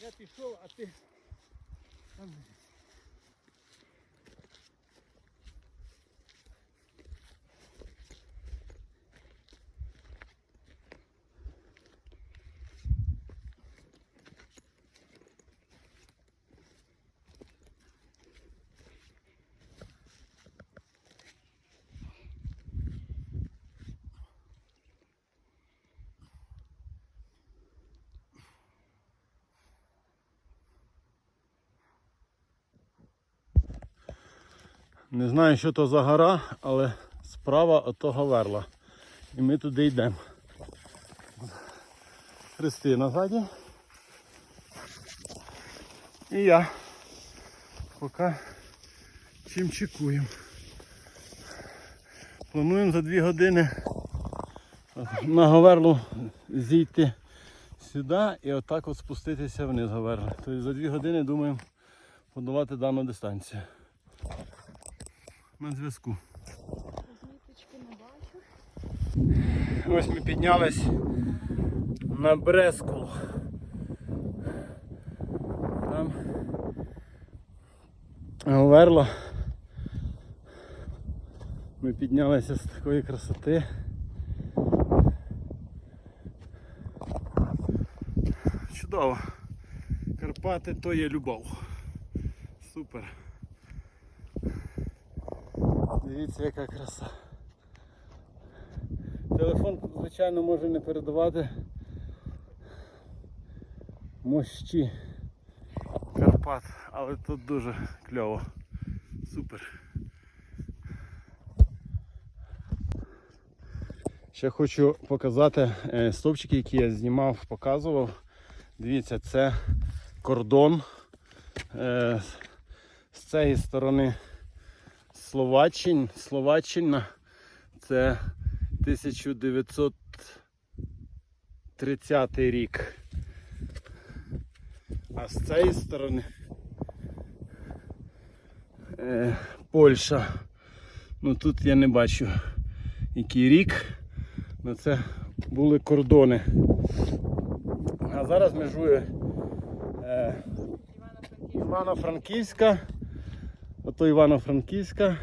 Я пішов, а ти. там Не знаю, що то за гора, але справа от того верла. І ми туди йдемо. Христина ззаді. І я. Поки чим чекуємо. Плануємо за дві години на Говерлу зійти сюди і отак от спуститися вниз Говерли. Тобто за дві години думаємо подолати дану дистанцію. На зв'язку. Зміточки не бачу. Ось ми піднялись на Брескул. Там Говерла. Ми піднялися з такої красоти. Чудово. Карпати то є любов. Супер. Дивіться, яка краса. Телефон, звичайно, може не передавати мощі Карпат, але тут дуже кльово. Супер. Ще хочу показати е, стовпчики, які я знімав, показував. Дивіться, це кордон е, з цієї сторони Словаччин, Словаччина. Це 1930 рік. А з цієї сторони е, Польща. Ну тут я не бачу який рік. Ну це були кордони. А зараз межує е, Івано-Франківська. Ото Івано-Франківська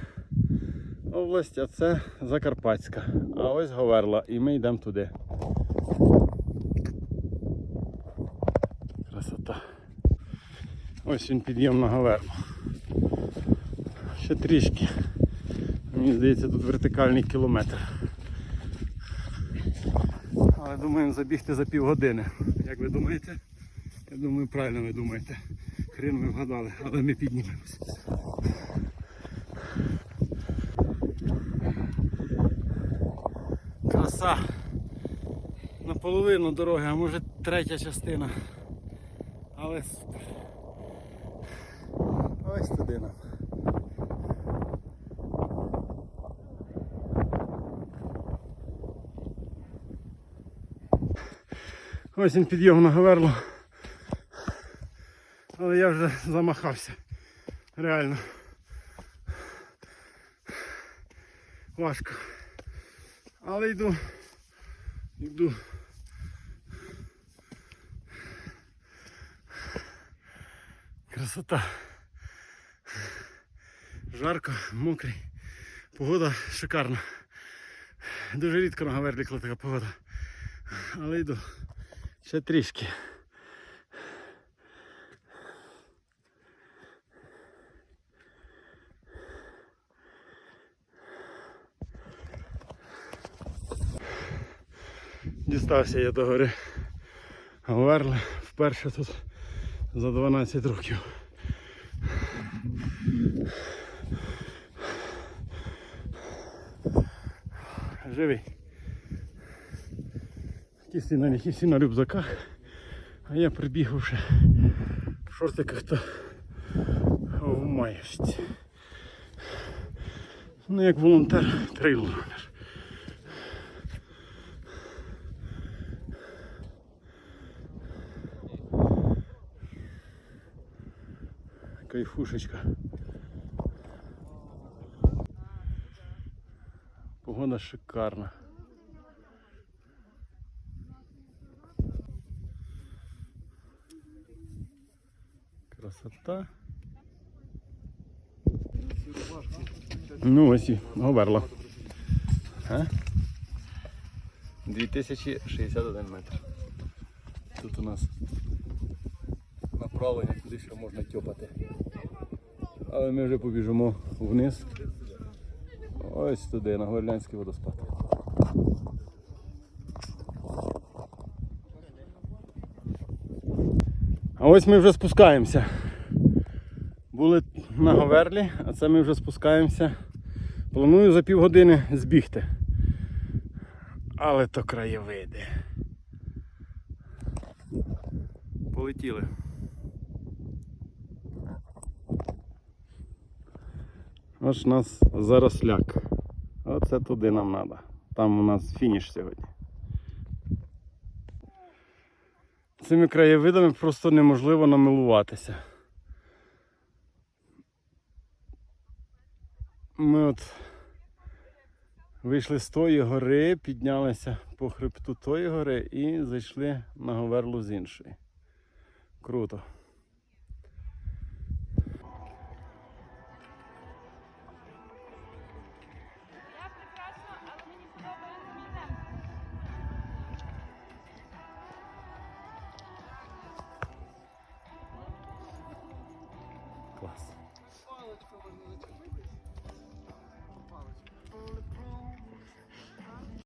область, а це Закарпатська. А ось Говерла. І ми йдемо туди. Красота. Ось він підйом на Говерлу. Ще трішки. Мені здається, тут вертикальний кілометр. Але думаємо забігти за півгодини. Як ви думаєте? Я думаю, правильно ви думаєте. Хрен ви вгадали, але ми піднімемося. Краса. Наполовину дороги, а може третя частина. Але. Ось туди нам. Ось він підйом на Говерло. Але я вже замахався. Реально. Важко. Але йду. Йду. Красота. Жарко, мокрий. Погода шикарна. Дуже рідко на Говерлі, коли така погода. Але йду. Ще трішки. Дістався я до гори Говерли вперше тут за 12 років. Живий. Кісті на кісті на рюкзаках, а я прибіг вже в шортиках та в маєшці. Ну як волонтер трейлрунер. Кайфушечка. Погода шикарна. Красота. Ну ось і Говерла. А? 2061 метр. Тут у нас направлення, куди ще можна тьопати. Але ми вже побіжимо вниз. Ось туди, на Горлянський водоспад. А ось ми вже спускаємося. Були на Говерлі, а це ми вже спускаємося. Планую за півгодини збігти. Але то краєвиди. Полетіли. Ось у нас заросляк. Оце туди нам треба. Там у нас фініш сьогодні. Цими краєвидами просто неможливо намилуватися. Ми от вийшли з тої гори, піднялися по хребту тої гори і зайшли на Говерлу з іншої. Круто.